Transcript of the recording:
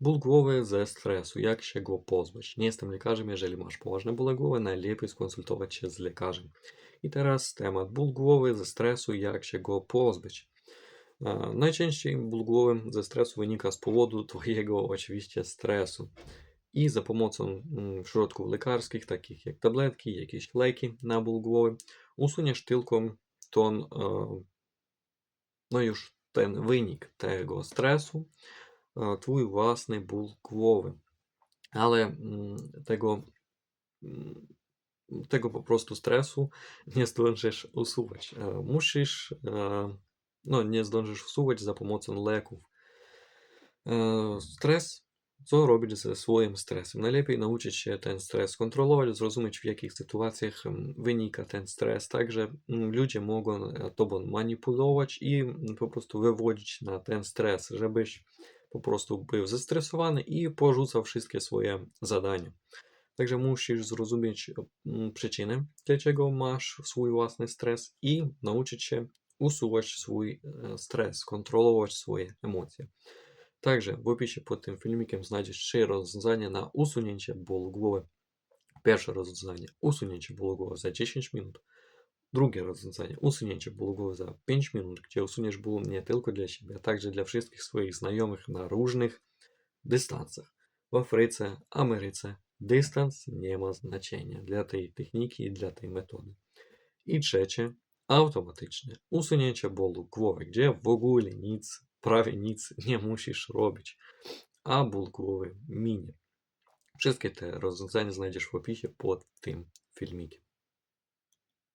Ból głowy ze stresu. Jak się go pozbyć? Nie jestem lekarzem, jeżeli masz poważne bóle głowy, najlepiej skonsultować się z lekarzem. I teraz temat ból głowy ze stresu, jak się go pozbyć. E, Najczęściej ból głowy ze stresu wynika z powodu twojego oczywiście stresu. I za pomocą mm, środków lekarskich, takich jak tabletki, jakieś leki na ból głowy, usuniesz tylko ton, e, no już ten wynik tego stresu, e, twój własny ból głowy. Ale mm, tego, mm, tego po prostu stresu nie zdążysz usuwać. E, Musisz, e, no nie zdążysz usuwać za pomocą leków. E, Stres co robić ze swoim stresem? Najlepiej nauczyć się ten stres kontrolować, zrozumieć w jakich sytuacjach em, wynika ten stres, tak że mm, ludzie mogą e, tobą manipulować i mm, po prostu wywodzić na ten stres, żebyś po prostu był zestresowany i porzucał wszystkie swoje zadania. Także musisz zrozumieć mm, przyczynę, dlaczego masz swój własny stres i nauczyć się usuwać swój e, stres, kontrolować swoje emocje. Także w opisie pod tym filmikiem znajdziesz trzy rozwiązania na usunięcie bólu głowy. Pierwsze rozwiązanie usunięcie bólu głowy za 10 minut. Drugie rozwiązanie usunięcie bólu głowy za 5 minut, gdzie usuniesz ból nie tylko dla siebie, a także dla wszystkich swoich znajomych na różnych dystansach. W Afryce, Ameryce dystans nie ma znaczenia dla tej techniki i dla tej metody. I trzecie automatyczne usunięcie bólu głowy, gdzie w ogóle nic, prawie nic nie musisz robić, a ból głowy minie. Wszystkie te rozwiązania znajdziesz w opisie pod tym filmikiem.